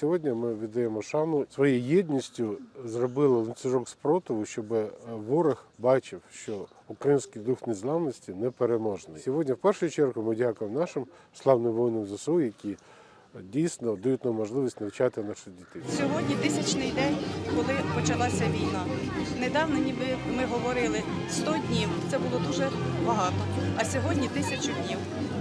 Сьогодні ми віддаємо шану своєю єдністю зробили ланцюжок спротиву, щоб е, ворог бачив, що український дух незламності непереможний. Сьогодні, в першу чергу, ми дякуємо нашим славним воїнам ЗСУ, які дійсно дають нам можливість навчати наших дітей. Сьогодні тисячний день, коли почалася війна. Недавно ніби ми говорили 100 днів, це було дуже багато. А сьогодні тисячу днів.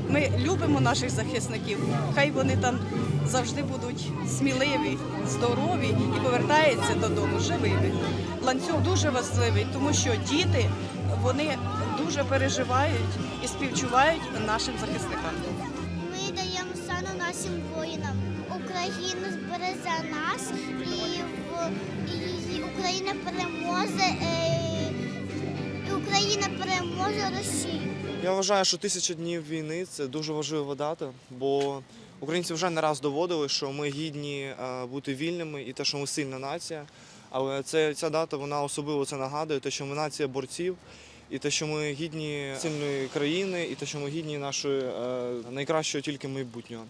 Ми любимо наших захисників. Хай вони там завжди будуть сміливі, здорові і повертаються додому живими. Ланцюг дуже важливий, тому що діти вони дуже переживають і співчувають нашим захисникам. Ми даємо шану нашим воїнам. Україна збереже нас і, і Україна переможе. Е, Україна переможе Росію. Я вважаю, що тисяча днів війни це дуже важлива дата, бо українці вже не раз доводили, що ми гідні е, бути вільними і те, що ми сильна нація. Але це, ця дата вона особливо це нагадує, те, що ми нація борців, і те, що ми гідні сильної країни, і те, що ми гідні нашої е, найкращого тільки майбутнього.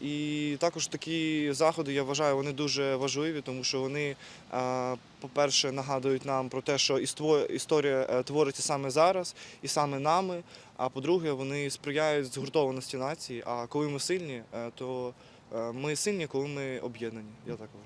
І також такі заходи, я вважаю, вони дуже важливі, тому що вони, е, по-перше, нагадують нам про те, що історія е, твориться саме зараз і саме нами. А по-друге, вони сприяють згуртованості нації. А коли ми сильні, е, то ми сильні, коли ми об'єднані. Я так вважаю.